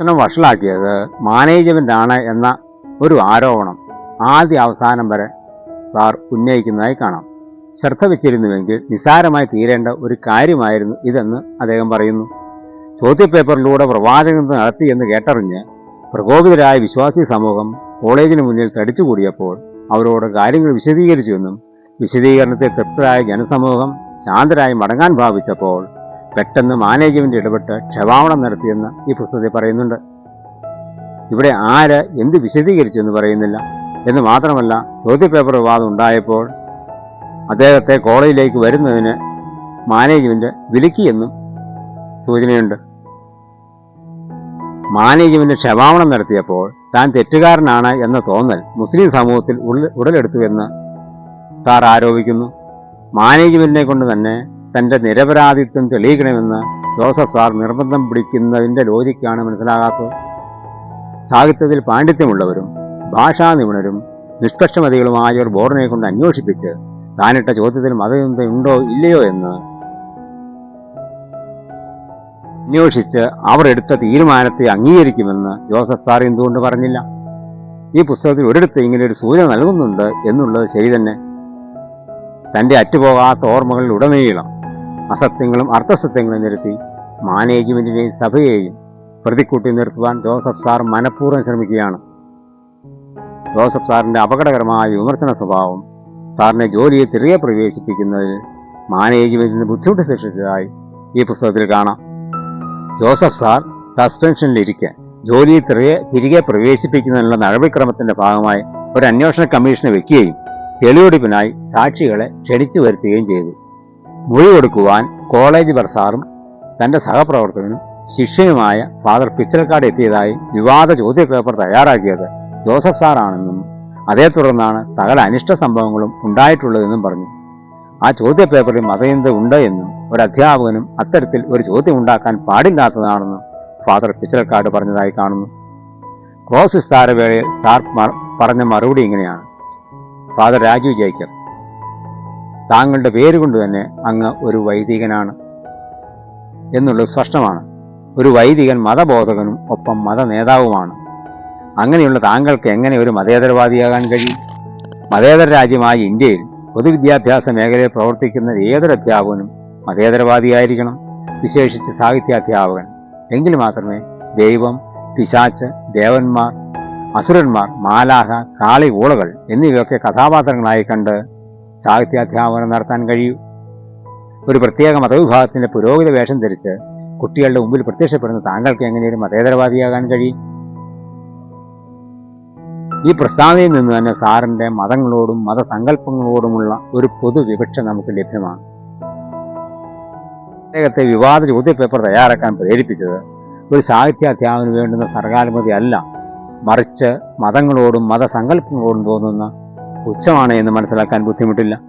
പ്രശ്നം വഷളാക്കിയത് മാനേജ്മെന്റാണ് എന്ന ഒരു ആരോപണം ആദ്യ അവസാനം വരെ സാർ ഉന്നയിക്കുന്നതായി കാണാം. ശ്രദ്ധ വെച്ചിരുന്നുവെങ്കിൽ നിസ്സാരമായി തീരേണ്ട ഒരു കാര്യമായിരുന്നു ഇതെന്ന് അദ്ദേഹം പറയുന്നു. ചോദ്യപേപ്പറിലൂടെ പ്രവാചകൻ നടത്തിയെന്ന് കേട്ടറിഞ്ഞ് പ്രകോപിതരായ വിശ്വാസി സമൂഹം കോളേജിന് മുന്നിൽ തടിച്ചുകൂടിയപ്പോൾ അവരോട് കാര്യങ്ങൾ വിശദീകരിച്ചുവെന്നും വിശദീകരണത്തെ തൃപ്തരായ ജനസമൂഹം ശാന്തരായി മടങ്ങാൻ ഭാവിച്ചപ്പോൾ പെട്ടെന്ന് മാനേജ്മെന്റ് ഇടപെട്ട് ക്ഷമാപണം നടത്തിയെന്ന് ഈ പുസ്തകത്തിൽ പറയുന്നുണ്ട്. ഇവിടെ ആര് എന്ത് വിശദീകരിച്ചു എന്ന് പറയുന്നില്ല. എന്ന് മാത്രമല്ല ചോദ്യപേപ്പർ വിവാദം ഉണ്ടായപ്പോൾ അദ്ദേഹത്തെ കോളേജിലേക്ക് വരുന്നതിന് മാനേജ്മെന്റ് വിലക്കിയെന്നും സൂചനയുണ്ട്. മാനേജ്മെന്റ് ക്ഷമാപണം നടത്തിയപ്പോൾ താൻ തെറ്റുകാരനാണ് എന്ന തോന്നൽ മുസ്ലിം സമൂഹത്തിൽ ഉട- ഉടലെടുത്തുവെന്ന് സാർ ആരോപിക്കുന്നു. മാനേജ്മെന്റിനെ കൊണ്ട് തന്നെ തന്റെ നിരപരാധിത്വം തെളിയിക്കണമെന്ന് ജോസഫ് സാർ നിർബന്ധം പിടിക്കുന്നതിന്റെ ലോജിക്കാണ് മനസ്സിലാകാത്തത്. സാഹിത്യത്തിൽ പാണ്ഡിത്യമുള്ളവരും ഭാഷാ നിപുണരും ഒരു ബോർഡിനെ കൊണ്ട് അന്വേഷിപ്പിച്ച് താനിട്ട ചോദ്യത്തിൽ മതയുണ്ടോ ഉണ്ടോ ഇല്ലയോ എന്ന് അന്വേഷിച്ച് അവർ എടുത്ത തീരുമാനത്തെ അംഗീകരിക്കുമെന്ന് ജോസഫ് സാർ എന്തുകൊണ്ട് പറഞ്ഞില്ല? ഈ പുസ്തകത്തിൽ ഒരിടത്ത് ഇങ്ങനെ ഒരു സൂചന നൽകുന്നുണ്ട് എന്നുള്ളത് ശരി തന്നെ. തന്റെ അറ്റുപോകാത്ത ഓർമ്മകളിൽ ഉടനീളം അസത്യങ്ങളും അർത്ഥസത്യങ്ങളും നിരത്തി മാനേജ്മെന്റിനെയും സഭയെയും പ്രതിക്കൂട്ടി നിർത്തുവാൻ ജോസഫ് സാർ മനഃപൂർവം ശ്രമിക്കുകയാണ്. ജോസഫ് സാറിന്റെ അപകടകരമായ വിമർശന സ്വഭാവം സാറിനെ ജോലിയെ തിരികെ പ്രവേശിപ്പിക്കുന്നതിൽ മാനേജ്മെന്റിന് ബുദ്ധിമുട്ട് സൃഷ്ടിച്ചതായി ഈ പുസ്തകത്തിൽ കാണാം. ജോസഫ് സാർ സസ്പെൻഷനിലിരിക്കെ ജോലിയെ തിരികെ തിരികെ പ്രവേശിപ്പിക്കുന്നതിനുള്ള നടപടിക്രമത്തിന്റെ ഭാഗമായി ഒരു അന്വേഷണ കമ്മീഷനെ വെക്കുകയും തെളിവെടുപ്പിനായി സാക്ഷികളെ ക്ഷണിച്ചു വരുത്തുകയും ചെയ്തു. മൊഴി കൊടുക്കുവാൻ കോളേജ് ബർസാറും തന്റെ സഹപ്രവർത്തകനും ശിഷ്യനുമായ ഫാദർ പിച്ചൽക്കാട് എത്തിയതായി വിവാദ ചോദ്യപേപ്പർ തയ്യാറാക്കിയത് ജോസഫ് സാറാണെന്നും അതേ തുടർന്നാണ് സകല അനിഷ്ട സംഭവങ്ങളും ഉണ്ടായിട്ടുള്ളതെന്നും പറഞ്ഞു. ആ ചോദ്യപേപ്പറിൽ മതചിന്ത ഉണ്ട് എന്നും ഒരു അധ്യാപകനും അത്തരത്തിൽ ഒരു ചോദ്യം ഉണ്ടാക്കാൻ പാടില്ലാത്തതാണെന്നും ഫാദർ പിച്ചൽക്കാട് പറഞ്ഞതായി കാണുന്നു. ക്രോസ് വിസ്താരവേളയിൽ സാർ പറഞ്ഞ മറുപടി ഇങ്ങനെയാണ്. ഫാദർ രാജു ജേക്കബ് താങ്കളുടെ പേര് കൊണ്ട് തന്നെ അങ്ങ് ഒരു വൈദികനാണ് എന്നുള്ളത് സ്പഷ്ടമാണ്. ഒരു വൈദികൻ മതബോധകനും ഒപ്പം മത നേതാവുമാണ് അങ്ങനെയുള്ള താങ്കൾക്ക് എങ്ങനെ ഒരു മതേതരവാദിയാകാൻ കഴിയും? മതേതര രാജ്യമായ ഇന്ത്യയിൽ പൊതുവിദ്യാഭ്യാസ മേഖലയിൽ പ്രവർത്തിക്കുന്ന ഏതൊരു അധ്യാപകനും മതേതരവാദിയായിരിക്കണം വിശേഷിച്ച് സാഹിത്യാധ്യാപകൻ. എങ്കിൽ മാത്രമേ ദൈവം പിശാച്ച് ദേവന്മാർ അസുരന്മാർ മാലാഹ കാളി ഊളകൾ എന്നിവയൊക്കെ കഥാപാത്രങ്ങളായി കണ്ട് സാഹിത്യാധ്യാപനം നടത്താൻ കഴിയൂ. ഒരു പ്രത്യേക മതവിഭാഗത്തിന്റെ പുരോഹിത വേഷം ധരിച്ച് കുട്ടികളുടെ മുമ്പിൽ പ്രത്യക്ഷപ്പെടുന്ന താങ്കൾക്ക് എങ്ങനെയൊരു ഒരു മതേതരവാദിയാകാൻ കഴിയും? ഈ പ്രസ്താവനയിൽ നിന്ന് തന്നെ സാറിന്റെ മതങ്ങളോടും മതസങ്കല്പങ്ങളോടുമുള്ള ഒരു പൊതുവിവക്ഷ നമുക്ക് ലഭ്യമാണ്. അദ്ദേഹത്തെ വിവാദ ചോദ്യപേപ്പർ തയ്യാറാക്കാൻ പ്രേരിപ്പിച്ചത് ഒരു സാഹിത്യാധ്യാപനം വേണ്ടുന്ന സർഗാനുമതി അല്ല മറിച്ച് മതങ്ങളോടും മതസങ്കല്പങ്ങളോടും തോന്നുന്ന പുച്ഛമാണ് എന്ന് മനസ്സിലാക്കാൻ ബുദ്ധിമുട്ടില്ല.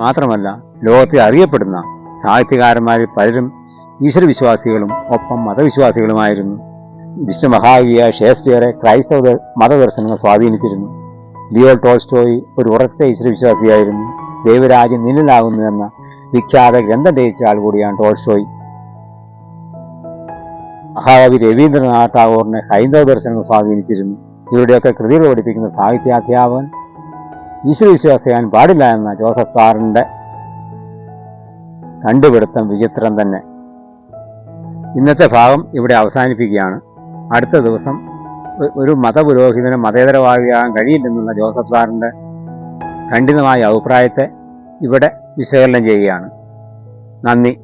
മാത്രമല്ല ലോകത്തെ അറിയപ്പെടുന്ന സാഹിത്യകാരന്മാരിൽ പലരും ഈശ്വരവിശ്വാസികളും ഒപ്പം മതവിശ്വാസികളുമായിരുന്നു. വിശ്വമഹാകവിയ ഷേക്സ്പിയറെ ക്രൈസ്തവ മതദർശനങ്ങൾ സ്വാധീനിച്ചിരുന്നു. ലിയോ ടോൾസ്റ്റോയി ഒരു ഉറച്ച ഈശ്വരവിശ്വാസിയായിരുന്നു. ദൈവരാജ്യം എന്ന വിഖ്യാത ഗ്രന്ഥം രചിച്ച ആൾ കൂടിയാണ് ടോൾസ്റ്റോയി. മഹാകവി രവീന്ദ്രനാഥ് ടാഗോറിനെ ഹൈന്ദവ ദർശനങ്ങൾ സ്വാധീനിച്ചിരുന്നു. ഇവരുടെയൊക്കെ കൃതികൾ പഠിപ്പിക്കുന്ന സാഹിത്യാധ്യാപകൻ ചെയ്യാൻ പാടില്ല എന്ന ജോസഫ് സാറിന്റെ കണ്ടുപിടുത്തം വിചിത്രം തന്നെ. ഇന്നത്തെ ഭാഗം ഇവിടെ അവസാനിപ്പിക്കുകയാണ്. അടുത്ത ദിവസം ഒരു മതപുരോഹിതന് മതേതരവാദിയാകാൻ കഴിയില്ലെന്നുള്ള ജോസഫ് സാറിന്റെ ഖണ്ഡിതമായ അഭിപ്രായത്തെ ഇവിടെ വിശകലനം ചെയ്യുകയാണ്. നന്ദി.